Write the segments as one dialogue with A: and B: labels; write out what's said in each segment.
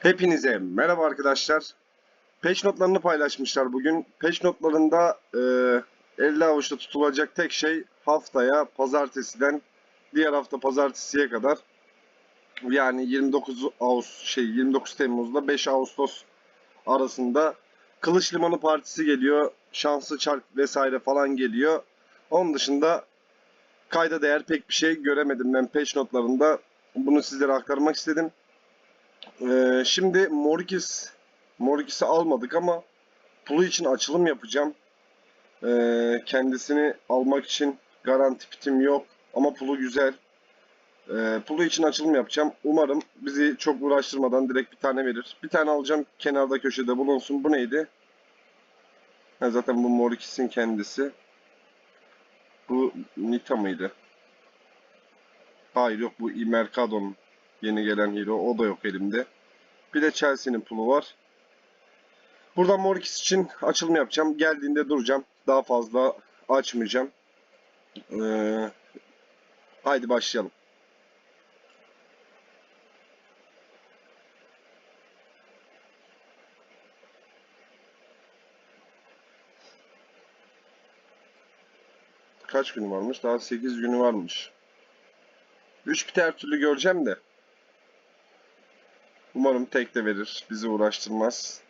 A: Hepinize merhaba arkadaşlar. Patch notlarını paylaşmışlar bugün. Patch notlarında e, 50 avuçta tutulacak tek şey haftaya pazartesiden diğer hafta pazartesiye kadar yani 29 Ağustos şey 29 Temmuz'da 5 Ağustos arasında Kılıç Limanı Partisi geliyor. Şanslı Çark vesaire falan geliyor. Onun dışında kayda değer pek bir şey göremedim ben patch notlarında. Bunu sizlere aktarmak istedim. Ee, şimdi Morikis Morikis'i almadık ama Pulu için açılım yapacağım. Ee, kendisini almak için garanti pitim yok ama Pulu güzel. Ee, Pulu için açılım yapacağım. Umarım bizi çok uğraştırmadan direkt bir tane verir. Bir tane alacağım kenarda köşede bulunsun. Bu neydi? Ha, zaten bu Morikis'in kendisi. Bu Nita mıydı? Hayır yok bu Mercado'nun yeni gelen hero. O da yok elimde. Bir de Chelsea'nin pulu var. Buradan Morikis için açılım yapacağım. Geldiğinde duracağım. Daha fazla açmayacağım. Ee, haydi başlayalım. Kaç günü varmış? Daha 8 günü varmış. 3 bit her türlü göreceğim de. Umarım tek de verir. Bizi uğraştırmaz.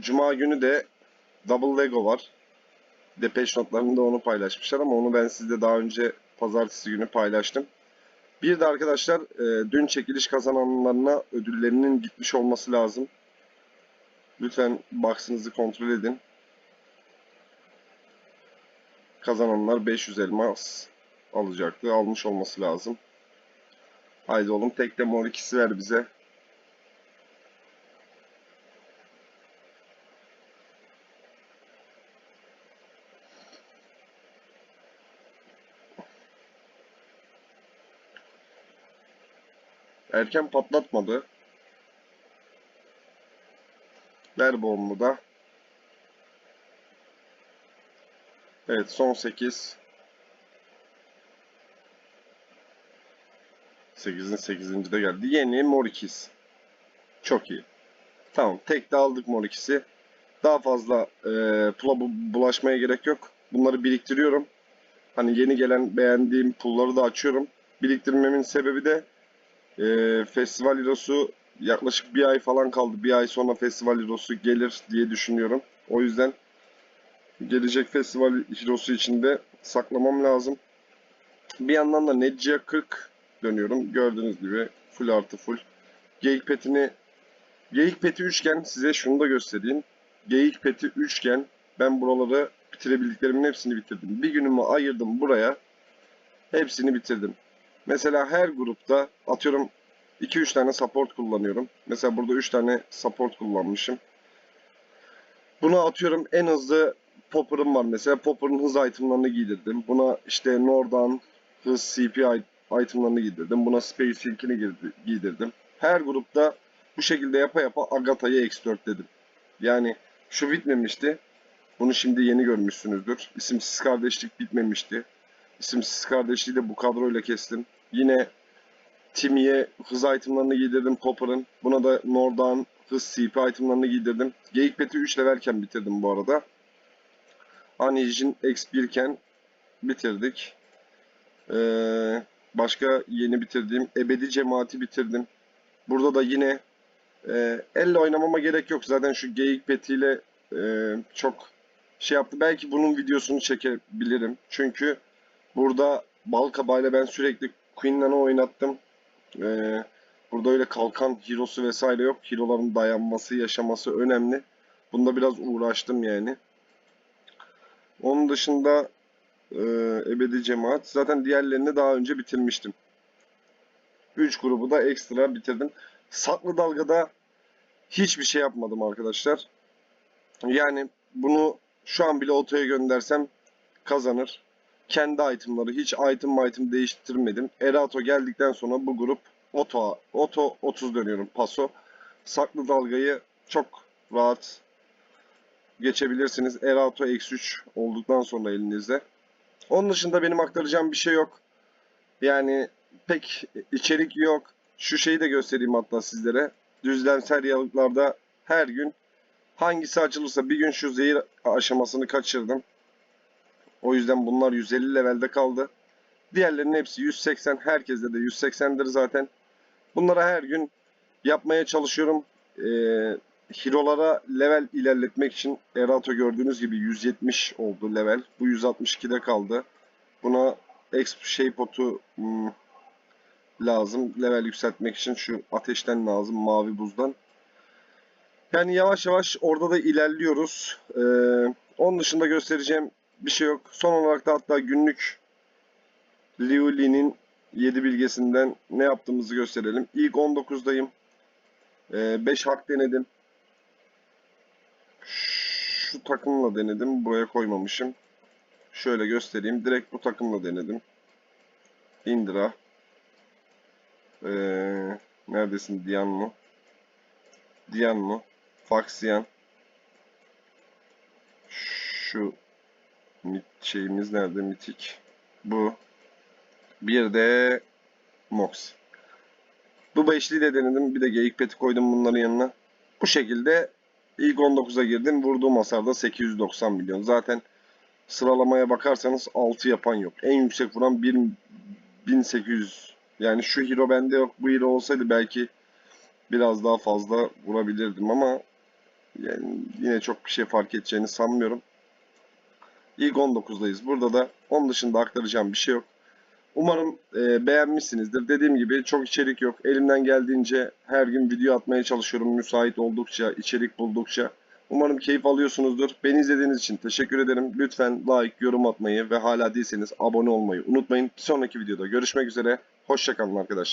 A: Cuma günü de Double Lego var. Depeche notlarında onu paylaşmışlar ama onu ben sizde daha önce pazartesi günü paylaştım. Bir de arkadaşlar e, dün çekiliş kazananlarına ödüllerinin gitmiş olması lazım. Lütfen box'ınızı kontrol edin. Kazananlar 500 elmas alacaktı. Almış olması lazım. Haydi oğlum tek de mor ikisi ver bize. Erken patlatmadı. Ver bombu da. Evet son 8. 8'in 8. de geldi. Yeni mor ikiz. Çok iyi. Tamam tek de aldık mor ikisi. Daha fazla e, pula bu- bulaşmaya gerek yok. Bunları biriktiriyorum. Hani yeni gelen beğendiğim pulları da açıyorum. Biriktirmemin sebebi de e, festival hero'su yaklaşık bir ay falan kaldı. Bir ay sonra festival hero'su gelir diye düşünüyorum. O yüzden gelecek festival hero'su için de saklamam lazım. Bir yandan da Nedcia 40 dönüyorum. Gördüğünüz gibi full artı full. Geyik petini Geyik peti üçgen size şunu da göstereyim. Geyik peti üçgen ben buraları bitirebildiklerimin hepsini bitirdim. Bir günümü ayırdım buraya. Hepsini bitirdim. Mesela her grupta atıyorum 2-3 tane support kullanıyorum. Mesela burada 3 tane support kullanmışım. Buna atıyorum en hızlı Popper'ım var mesela. Popper'ın hız itemlarını giydirdim. Buna işte Nordan hız CP itemlarını giydirdim. Buna Space girdi- giydirdim. Her grupta bu şekilde yapa yapa Agatha'yı X4 dedim. Yani şu bitmemişti. Bunu şimdi yeni görmüşsünüzdür. İsimsiz kardeşlik bitmemişti. İsimsiz kardeşliği de bu kadroyla kestim. Yine Timmy'ye hız itemlarını giydirdim Popper'ın. Buna da Nordan hız CP itemlarını giydirdim. Geyik Pet'i 3 levelken bitirdim bu arada. Anijin X1 iken bitirdik. Ee, başka yeni bitirdiğim Ebedi Cemaati bitirdim. Burada da yine e, elle oynamama gerek yok. Zaten şu Geyik Pet'iyle e, çok şey yaptı. Belki bunun videosunu çekebilirim. Çünkü burada Balkabağ'la ben sürekli Queen'le oynattım. Ee, burada öyle kalkan hero'su vesaire yok. Hero'ların dayanması, yaşaması önemli. Bunda biraz uğraştım yani. Onun dışında e, Ebedi Cemaat. Zaten diğerlerini daha önce bitirmiştim. 3 grubu da ekstra bitirdim. Saklı dalgada hiçbir şey yapmadım arkadaşlar. Yani bunu şu an bile otoya göndersem kazanır. Kendi itemları hiç item item değiştirmedim. Erato geldikten sonra bu grup oto oto 30 dönüyorum paso. Saklı dalgayı çok rahat geçebilirsiniz. Erato X3 olduktan sonra elinizde. Onun dışında benim aktaracağım bir şey yok. Yani pek içerik yok. Şu şeyi de göstereyim hatta sizlere. Düzlem seryalıklarda her gün hangisi açılırsa bir gün şu zehir aşamasını kaçırdım. O yüzden bunlar 150 levelde kaldı. Diğerlerinin hepsi 180. Herkeste de 180'dir zaten. Bunlara her gün yapmaya çalışıyorum. Ee, Hero'lara level ilerletmek için Erato gördüğünüz gibi 170 oldu level. Bu 162'de kaldı. Buna exp şey potu hmm, lazım. Level yükseltmek için şu ateşten lazım. Mavi buzdan. Yani yavaş yavaş orada da ilerliyoruz. Ee, onun dışında göstereceğim bir şey yok. Son olarak da hatta günlük Liu Li'nin 7 bilgesinden ne yaptığımızı gösterelim. İlk 19'dayım. 5 hak denedim. Şu takımla denedim. Buraya koymamışım. Şöyle göstereyim. Direkt bu takımla denedim. Indra. Ee, neredesin? Dianmo. Dianmo. Faxian. Şu mit şeyimiz nerede? Mitik. Bu. Bir de Mox. Bu beşliyi de denedim. Bir de geyik peti koydum bunların yanına. Bu şekilde ilk 19'a girdim. Vurduğum hasarda 890 milyon. Zaten sıralamaya bakarsanız 6 yapan yok. En yüksek vuran 1 1800. Yani şu hero bende yok. Bu hero olsaydı belki biraz daha fazla vurabilirdim ama yani yine çok bir şey fark edeceğini sanmıyorum. İlk 19'dayız. Burada da onun dışında aktaracağım bir şey yok. Umarım e, beğenmişsinizdir. Dediğim gibi çok içerik yok. Elimden geldiğince her gün video atmaya çalışıyorum. Müsait oldukça, içerik buldukça. Umarım keyif alıyorsunuzdur. Beni izlediğiniz için teşekkür ederim. Lütfen like, yorum atmayı ve hala değilseniz abone olmayı unutmayın. Bir sonraki videoda görüşmek üzere. Hoşçakalın arkadaşlar.